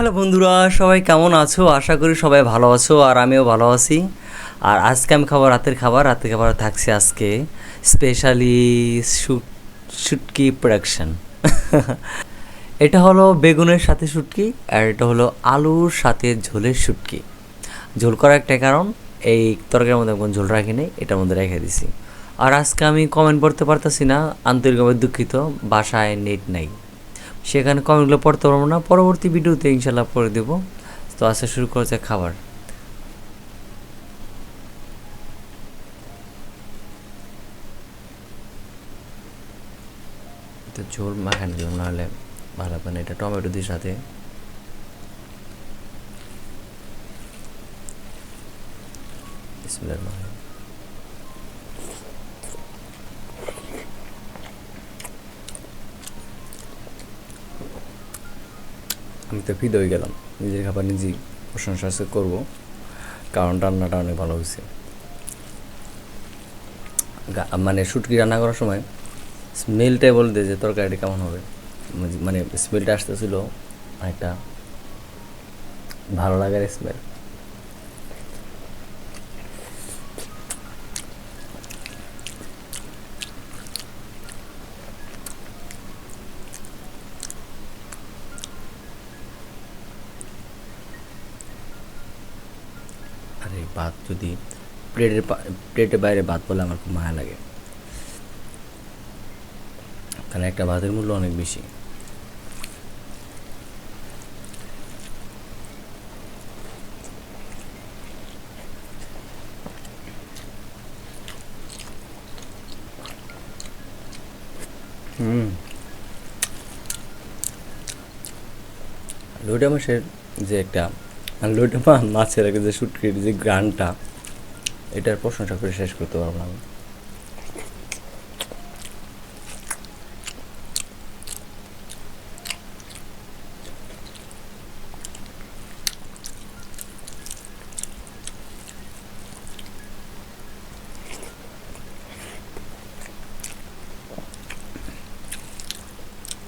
Hello বন্ধুরা, সবাই কেমন আছো? আশা করি সবাই ভালো আছো আর আমিও ভালো আছি। আর আজকে আমি খাবার রাতের খাবার। রাতের খাবার থাকছে আজকে স্পেশালি শুট, শুটকি প্রোডাকশন এটা হলো বেগুনের সাথে শুটকি আর এটা হলো আলুর সাথে ঝোলের শুটকি। ঝোল করার একটা কারণ, এই তরকারির মধ্যে কোনো ঝোল রাখি রাখিনি, এটার মধ্যে রেখে দিছি। আর আজকে আমি কমেন্ট পড়তে পারতেছি না, আন্তরিকভাবে দুঃখিত, বাসায় নেট নাই। সেখানে কমেন্টগুলো পড়তে পারব না। পরবর্তী ভিডিওতে ইনশাল্লাহ পড়ে দেবো। তো আজকে শুরু করেছে খাবার। তো ঝোল মাখানোর জন্য নাহলে ভালো হবে না। এটা টমেটো দিয়ে সাথে। বিসমিল্লাহির রহমানির তো ফিদ হয়ে গেলাম। নিজের খাবার নিজেই প্রশংসা করব। কারণ রান্নাটা অনেক ভালো হয়েছে। মানে শুটকি রান্না করার সময় স্মেলটাই বলতে যে তরকারিটা কেমন হবে। মানে- মানে স্মেলটা আসতেছিল একটা ভালো লাগার স্মেল ভাত যদি প্লেটের প্লেটের বাইরে ভাত বলে আমার খুব মায়া লাগে। কারণ একটা ভাতের মূল্য অনেক বেশি। লোটা মাছের যে একটা আর লোটা মা- মাছের একটা যে শুটকির যে গানটা এটার প্রশংসা করে শেষ করতে পারব না।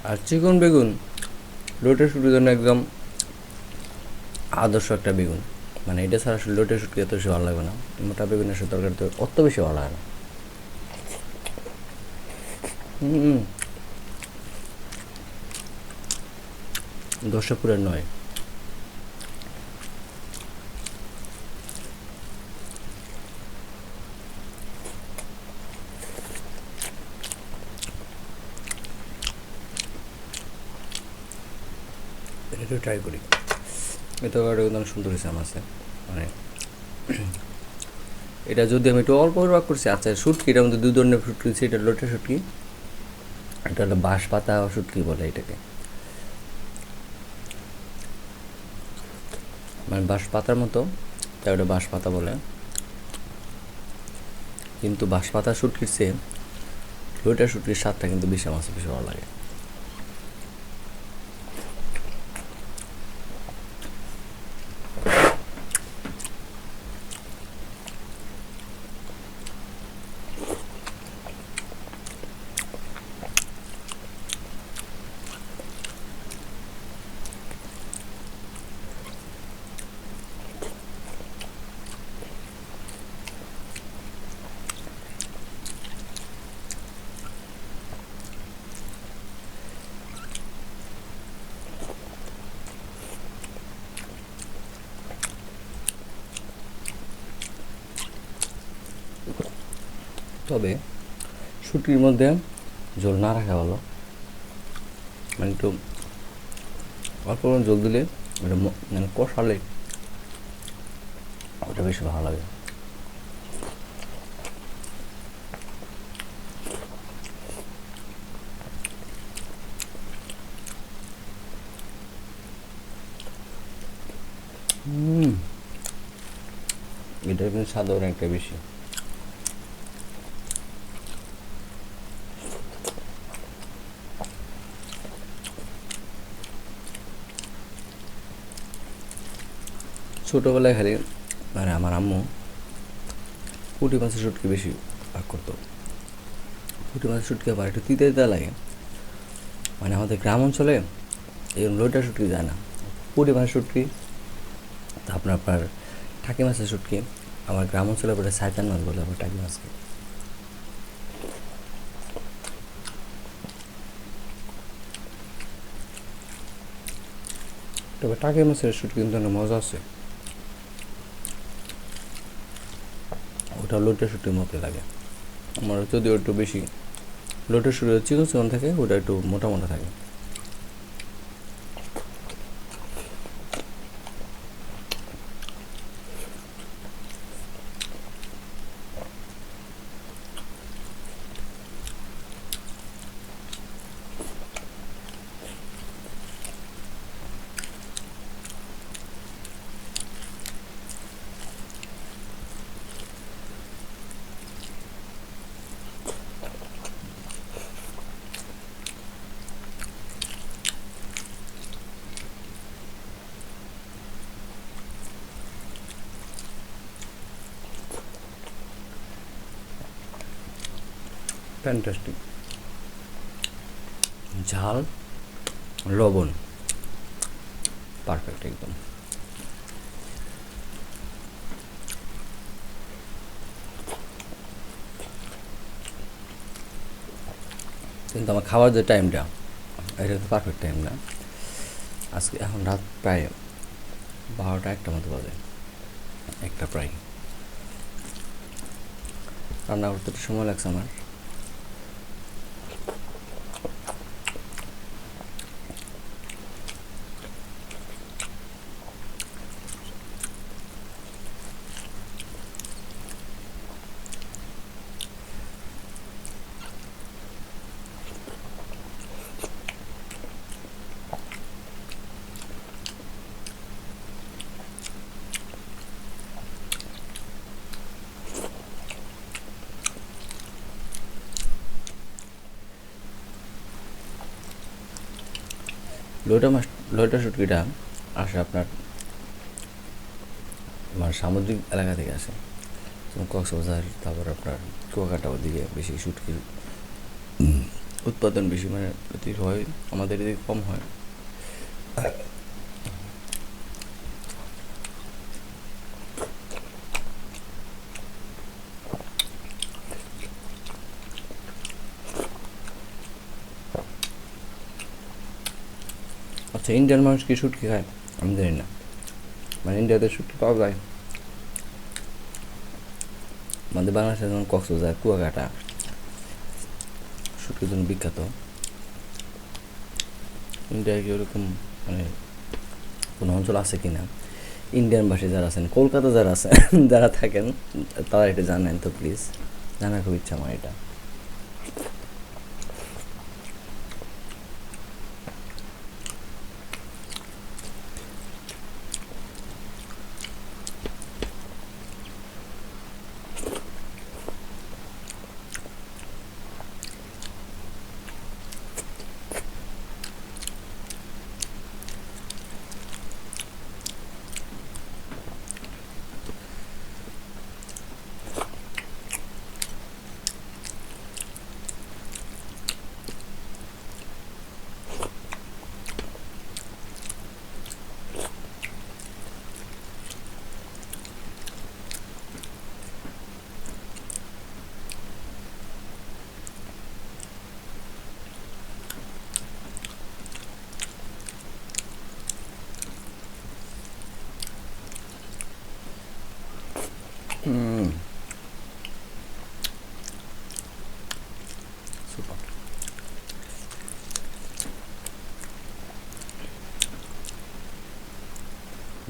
আর চিকন বেগুন, লোটে শুটির জন্য একদম আদর্শ একটা বেগুন মানে এটা ছাড়া আসলে লোটে শুটকি এত বেশি ভালো লাগবে না। মোটা বেগুনের সাথে তরকারি তো অত বেশি ভালো লাগে না। দশটা নয়। এটা ট্রাই করি। এটা একদম সুন্দর হয়েছে কাছে। মানে এটা যদি আমি একটু অল্প পরিমাণ করছি আচ্ছা শুটকি এটার মধ্যে দু ধরনের শুটকি দিচ্ছি এটা লোটে শুটকি, এটা হলো বাঁশ পাতা শুটকি বলে এটাকে। মানে বাঁশ পাতার মতো, তাই ওটা বাঁশ পাতা বলে। কিন্তু বাঁশ পাতা শুটকির চেয়ে লোটা শুটকির স্বাদটা কিন্তু আমার কাছে বেশি ভালো লাগে। তবে শুটকির মধ্যে ঝোল না রাখা ভালো। মানে একটু অল্প জল দিলে ওটা মানে কষালে ওটা বেশি ভালো লাগে। এটা কিন্তু স্বাদ অনেকটা বেশি। ছোটোবেলায় খালি মানে আমার আম্মু পুঁটি মাছের শুটকি বেশি ভাগ করতো। পুঁটি মাছের শুটকি আবার একটু তিতে তিতে লাগে। মানে আমাদের গ্রাম অঞ্চলে এই লোটা শুটকি যায় না। পরিমাণ শুটকি তারপর আপনার টাকি মাছের শুটকি। আমার গ্রাম অঞ্চলে বলে সাইতান মাছ বলে আবার টাকি মাছকে। তবে টাকি মাছের শুটকি কিন্তু মজা আছে। ওটা লোটে শুটির মতো লাগে। আমার যদিও একটু বেশি লোটে শুটি চিকন চিকন থাকে, ওটা একটু মোটা মোটা থাকে। ফ্যান্টাস্টিক ঝাল, লবণ। পারফেক্ট একদম। কিন্তু আমার খাওয়ার যে টাইমটা এটা তো পারফেক্ট টাইম না। আজকে এখন রাত প্রায় বারোটা একটা মতো বাজে। একটা প্রায়। রান্না করতে একটু সময় লাগছে আমার। লোটা মাছ লোটা শুটকিটা আসে আপনার মানে সামুদ্রিক এলাকা থেকে আসে। কক্সবাজার, তারপর আপনার কুয়াকাটা ওদিকে বেশি শুটকির উৎপাদন বেশি মানে হয়, আমাদের এদিকে কম হয়। আচ্ছা ইন্ডিয়ান মানুষ কি শুটকি খায়? আমি জানি না। মানে ইন্ডিয়াতে শুটকি পাওয়া যায়। আমাদের বাংলাদেশে যেমন কক্সবাজার, কুয়াকাটা, শুটকির জন্য বিখ্যাত। ইন্ডিয়ায় কি ওরকম মানে কোনো অঞ্চল আছে কি না ইন্ডিয়ান ভাষী যারা আছেন, কলকাতা যারা আছেন, যারা থাকেন, তারা এটা জানেন তো প্লিজ জানার খুব ইচ্ছা আমার এটা।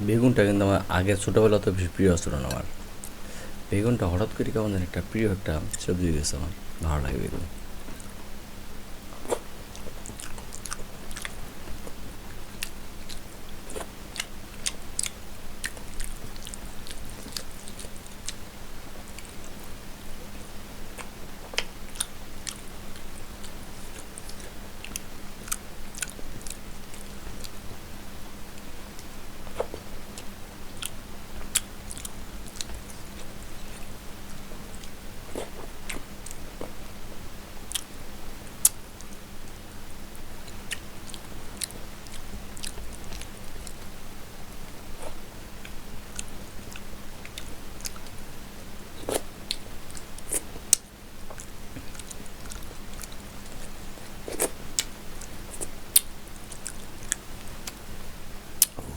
বেগুনটা কিন্তু আমার আগের ছোটোবেলা তো বেশি প্রিয় ছিল না আমার। বেগুনটা হঠাৎ করে কেমন একটা প্রিয় একটা সবজি গেছে আমার। ভালো লাগে বেগুন।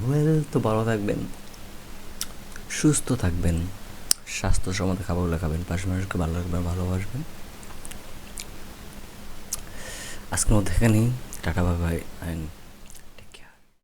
ওয়েল তো ভালো থাকবেন। সুস্থ থাকবেন। স্বাস্থ্য সম্মত খাবারগুলো খাবেন। পাশে মানুষকে ভালো রাখবেন, ভালোবাসবেন। আজকের মধ্যে এখানেই। Tata bye bye and